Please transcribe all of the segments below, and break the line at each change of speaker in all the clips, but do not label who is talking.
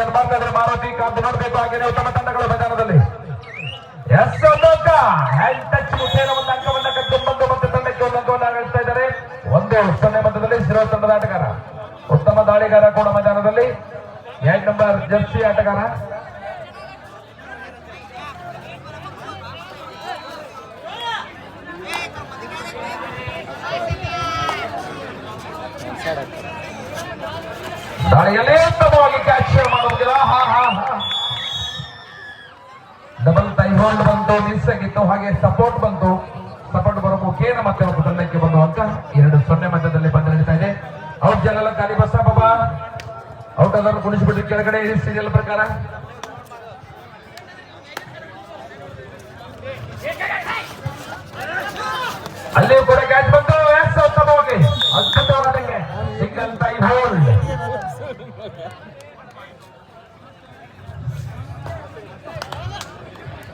ಏನ್ ಬಂದ್ರೆ ಮಾರುತಿ ಕಾಂತ ನೋಡ್ಬೇಕು ಹಾಗೆ ಉತ್ತಮ ತಂಡಗಳ ಮೈದಾನದಲ್ಲಿ. ಎಸ್ ಲೋಕ ಹ್ಯಾಂಡ್ ಟಚ್ ಮುಖೇನ ಒಂದು ಅಂಕವನ್ನ ಕಟ್ಟಿಕೊಂಡು ಮತ್ತೆ ತಂಡಕ್ಕೆ ಒಂದು ಅಂಕವನ್ನು ಆಡಳಿಸ್ತಾ ಇದ್ದಾರೆ. ಒಂದೇ ಸೊನ್ನೆ ಮಟ್ಟದಲ್ಲಿ ಶಿರೋ ತಂಡದ ಆಟಗಾರ. ಉತ್ತಮ ದಾಳಿಗಾರ ಕೂಡ ಮೈದಾನದಲ್ಲಿ. ಎರಡ್ ನಂಬರ್ ಜರ್ಸಿ ಆಟಗಾರ. ದಾಳಿಯಲ್ಲಿ ಉತ್ತಮವಾಗಿ ಕ್ಯಾಚ್ ಮಾಡುವುದಿಲ್ಲ ಹಾ ಹಾ. ಡಬಲ್ ಟೈ ಹೋಲ್ಡ್ ಬಂತು ಮಿಸ್ ಆಗಿತ್ತು ಹಾಗೆ ಸಪೋರ್ಟ್ ಬಂತು. ಸಪೋರ್ಟ್ ಬರೋ ಮುಖೇನ ಮತ್ತೆ ಒಂದು ತಂಡಕ್ಕೆ ಬಂದು ಅಂಕ. ಎರಡು ಸೊನ್ನೆ ಮಧ್ಯದಲ್ಲಿ ಬಂದು ನಡೀತಾ ಇದೆ. ಔಟ್ ಜನಲ್ಲ ಖಾಲಿ ಬಸ ಬಾಬಾ ಔಟ್ ಅದನ್ನು ಕುಣಿಸ್ಬಿಟ್ಟು ಕೆಳಗಡೆ ಸೀರಿಯಲ್ ಪ್ರಕಾರ. ಅಲ್ಲಿಯೂ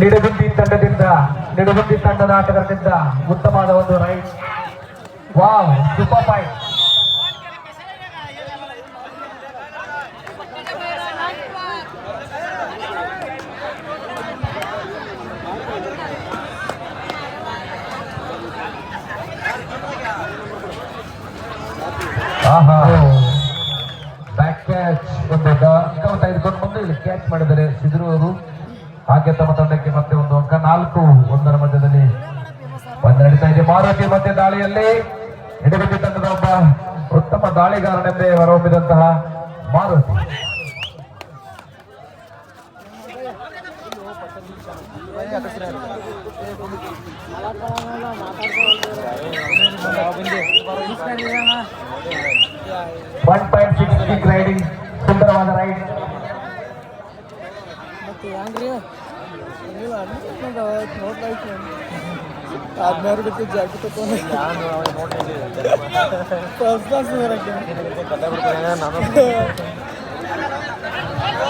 ನಿಡುಗುಂದಿ ತಂಡದಿಂದ ನಿಡಗುಂದಿ ತಂಡದ ಆಟಗಾರರಿಂದ ಉತ್ತಮವಾದ ಒಂದು right wow, super point. Back catch ಒಂದು ಅಂಕ ತೆಗೆದುಕೊಂಡು ಬಂದು ಇಲ್ಲಿ ಕ್ಯಾಚ್ ಮಾಡಿದರೆ ಸಿದ್ರು ಅವರು ಹಾಗೆ ತಮ್ಮ ತಂಡಕ್ಕೆ ಮತ್ತೆ ಒಂದು ಅಂಕ. ನಾಲ್ಕು ಒಂದರ ಮಧ್ಯದಲ್ಲಿ ಬಂದು ನಡೀತಾ ಇದೆ. ಮಾರುತಿ ಮತ್ತೆ ದಾಳಿಯಲ್ಲಿ ಎಡಗಟ್ಟಿ ತಂಡದ ಒಬ್ಬ ಉತ್ತಮ ದಾಳಿಗಾರನೆಂದೇ ಹೊರಹೊಮ್ಮಿದಂತಹ Maruti. One point six raiding ಸುಂದರವಾದ ರೈಡ್
ಮತ್ತೆ ಹೆಂಗ್ರಿ ನೀವು ನೋಡ್ಲಾಯ್ತು ಹದಿನಾರು ರೂಪಾಯಿ ಜಾಕೆಟ್ ತಗೊಂಡು ಫಸ್ಟ್ ಕ್ಲಾಸ್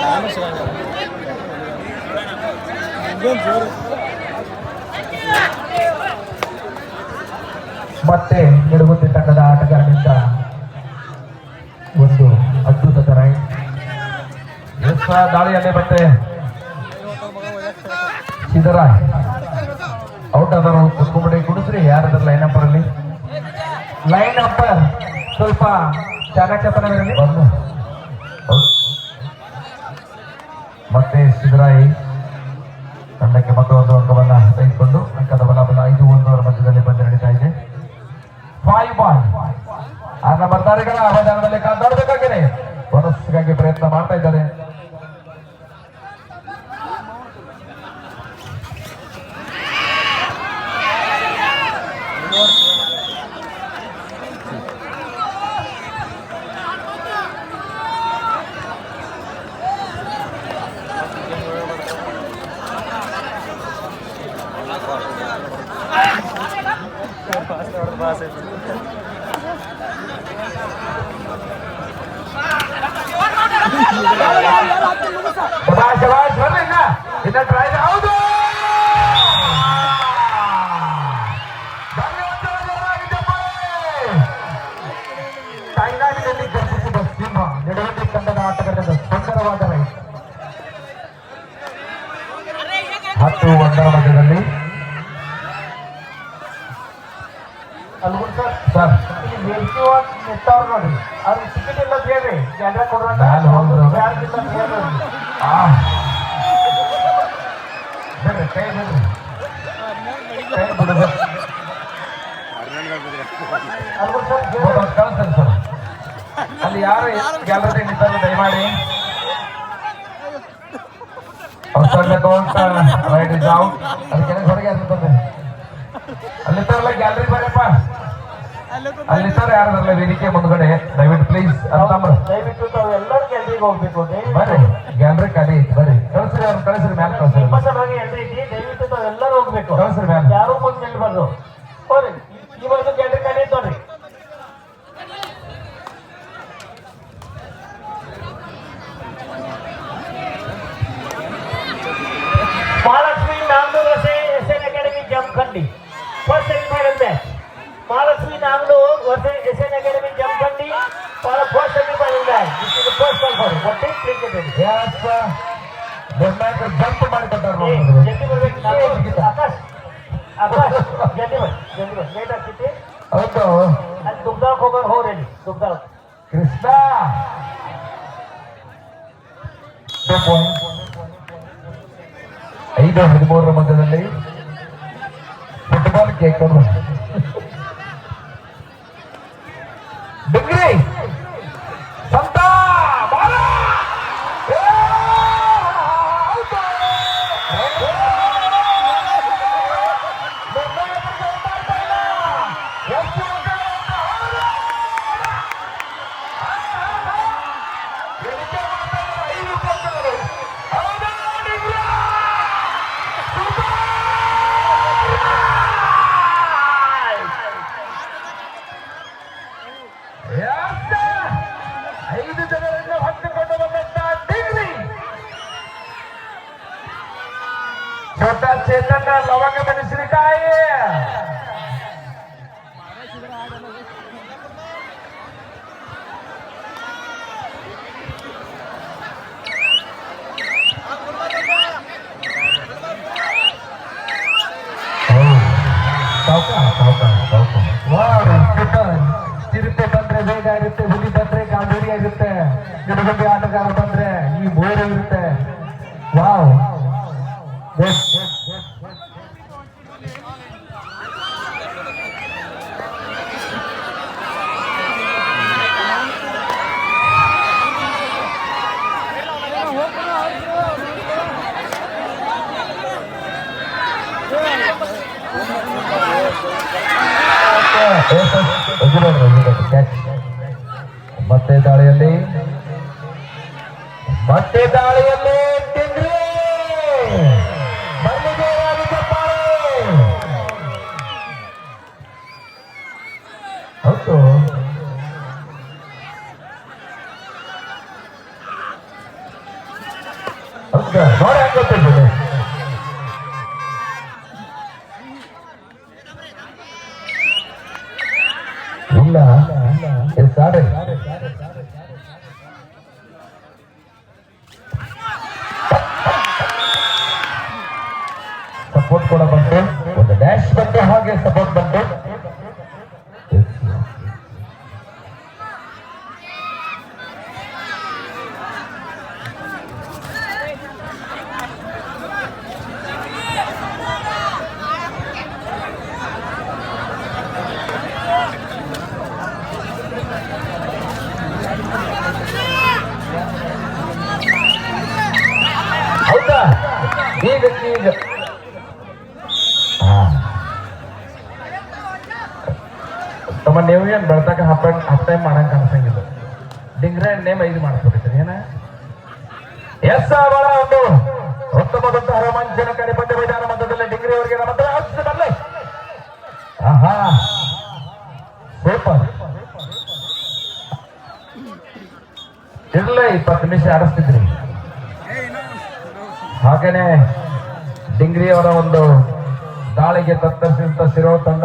ನಾನು ಜೋರು
ಮತ್ತೆ ನಿಡುಗುಂದಿ ತಂಡದ ಆಟಗಾರನಿಂದ ಒಂದು ಅದ್ಭುತದ ರೈಡ್ ಎಸ್ ದಾಳಿಯಲ್ಲಿ ಮತ್ತೆ? ಸಿದ್ದರಾಯ್ ಔಟ್ ಆದರು ಕುತ್ಕೊಂಡ್ಬಿಡಿ ಕುಡಿಸ್ರಿ ಯಾರದ್ರ ಲೈನ್ ಅಪ್ ಅಲ್ಲಿ. ಲೈನ್ ಅಪ್ಪರ್ ಸ್ವಲ್ಪ ಚಾಣಕ್ಯತನವಿರಲಿ ಬಂದು. ಮತ್ತೆ ಸಿದ್ದರಾಯಿ ತಂಡಕ್ಕೆ ಮತ್ತೊಂದು ಅಂಕವನ್ನ ತೆಗೆದುಕೊಂಡು ಅಂಕದ ಬಲಾಬಲ ಐದು ಒಂದರ ಮಧ್ಯದಲ್ಲಿ ಬಂದು ನಡೀತಾ ಇದೆ. ಫೈವ್ ಬಾಲ್ ಆ ನಂಬರ್ ದಾರಿಗಳ ಮೈದಾನದಲ್ಲಿ ಕಾದಾಡಬೇಕಾಗಿದೆ ಬೋನಸ್ಗಾಗಿ ಪ್ರಯತ್ನ ಮಾಡ್ತಾ ಇದ್ದಾರೆ. ಫೋಟೋ ಒಂದರ
ಸರ್.
ಅಲ್ಲಿ ಯಾರು ಗ್ಯಾಲರಿ ನಿಂತಾರ ದಯಮಾಡಿ. ಅಂತ ರೈಟ್ ಇಸ್ ಔಟ್ ಅದಕ್ಕೆ ಹೊರಗೆ ಅಂತಂದ್ರೆ ಅಲ್ಲಿ ತರಲ್ಲ ಗ್ಯಾಲರಿ ಬರಪ್ಪ. ಅಲ್ಲಿ ಯಾರು ಯಾರಲ್ಲ ವೇದಿಕೆ ಮುಂದ್ಗಡೆ. ದಯವಿಟ್ಟು ಪ್ಲೀಸ್
ದಯವಿಟ್ಟು ತಾವು ಎಲ್ಲರೂ ಗ್ಯಾಲರಿಗೆ ಹೋಗ್ಬೇಕು
ಬರ್ರಿ ಗ್ಯಾಲರಿ ಖಾಲಿ ಬರ್ರಿ. ಕಳಿಸ್ರಿ ಅವ್ರು ಕಳಿಸ್ರಿ ಮ್ಯಾಲ ಕಳಿಸ್ರಿ
ನಿಮ್ಮ ಸಲುವಾಗಿ ಎಲ್ರಿ ಇದ್ದೀವಿ ದಯವಿಟ್ಟು ತಾವು ಎಲ್ಲರೂ ಹೋಗ್ಬೇಕು.
ಕಳಿಸ್ರಿ ಮ್ಯಾಲ.
ಯಾರು ಮುಂದೆ ನಿಲ್ಬಾರ್ದು. ಹೋರಿ. ಬರ್ ಜಲ್ದಿ ಬರ್ ಲೇಟ್ ಆಗ್ತೈತಿ
ಹೌದು.
ಅಲ್ಲಿ ದುಗ್ದಾಳಕ್ಕೆ ಹೋಗೋರು ಹೋಗ್ರಿ ಅಲ್ಲಿ ದುಗ್ದಾಳ
ಕೃಷ್ಣ! ಐದು ಹದಿಮೂರರ ಮಧ್ಯದಲ್ಲಿ. ಫುಟ್ಬಾಲ್ ಕೇಕ್ ಇರುತ್ತೆ ಗಿಡಗುಂಡಿ ಆಟಗಾರ ಬಂದ್ರೆ ಈ ಮೂರು ಇರುತ್ತೆ. ದಾಳಿಯಲ್ಲಿ? ಮತ್ತೆ ದಾಳಿಯಲ್ಲಿ ಟಿಂಗ್ರಿ! ಮಲ್ಲಿಗೆ ರಾಜಗೋಪಾಲ್. ಹೌದು. ಹೌದಾ ನೋಡಿ ಹೆಂಗ್ ಗೊತ್ತಿರ್ತದೆ. ಇಲ್ಲ. ಏ, ಸಾರಿ ಸಪೋರ್ಟ್ ಕೂಡ ಬಂತು. ಒಂದು ಡ್ಯಾಶ್ ಬಂತು ಹಾಗೆ ಸಪೋರ್ಟ್ ಬಂತು. ನೀವು ಏನ್ ಹಪ್ಪ ಹಫ್ ಟೈಮ್ ಮಾಡಂಗ ಅನ್ಸಂಗಿಲ್ಲ ಡಿಂಗ್ರೆ ನೇಮ್ ಐದು ಮಾಡಿಸ್ಬೇಕೈತೆ ಏನ? ಎಸ್ ಬಹಳ ಒಂದು ಉತ್ತಮದಂತ ರೋಮಾಂಚನಕಾರಿ ಪಂದ್ಯ ಮೈದಾನ ಮಧ್ಯದಲ್ಲಿ ಡಿಂಗ್ರಿ ಅವರಿಗೆ ನಮ್ಮ ಹತ್ರ ಹಚ್ಚಬಲ್ಲೆ ಆಹಾ. ಸೂಪರ್. ಇರ್ಲೇ, ಇಪ್ಪತ್ತು ನಿಮಿಷ ಆಡಿಸ್ತಿದ್ರಿ. ಹಾಗೇನೆ ಡಿಂಗ್ರಿ ಅವರ ಒಂದು ದಾಳಿಗೆ ತತ್ತರಿಸಿದಂತ ಸಿರೋ ತಂಡ